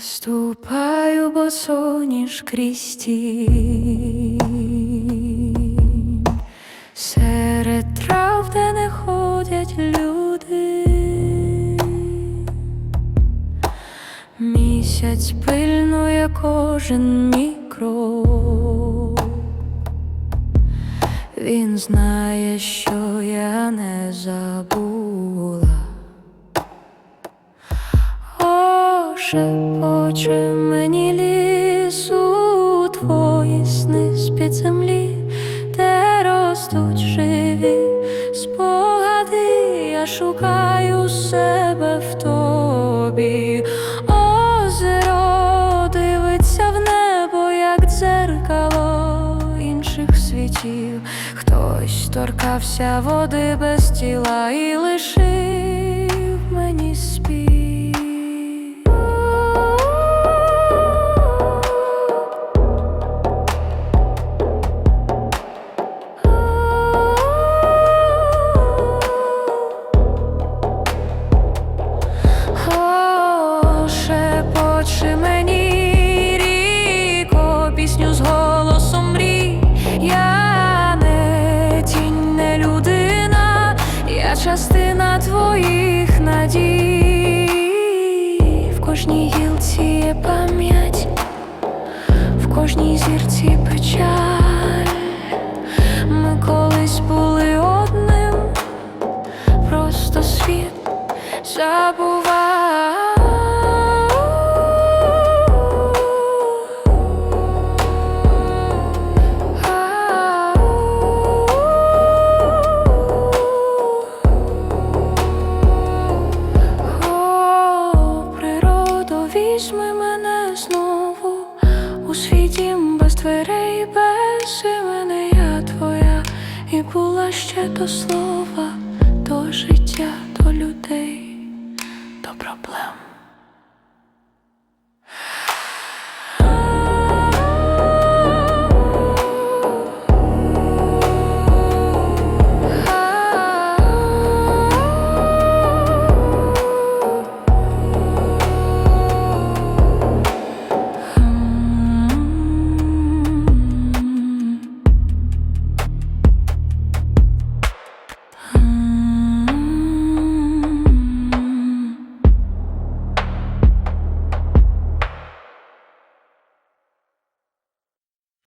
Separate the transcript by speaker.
Speaker 1: Ступаю босоніж крізь тінь серед трав, де не ходять люди. Місяць пильнує кожен мій. Він знає, що я не забула. Шепоче мені лісу твої сни з-під землі, де ростуть живі спогади, я шукаю себе в тобі. Озеро дивиться в небо, як дзеркало інших світів. Хтось торкався води без тіла і лишив частина твоїх надій. В кожній гілці є пам'ять, в кожній зірці печаль. Візьми мене знову у світі без дверей, без імени я твоя, і була ще до слова, до життя, до людей, до проблем.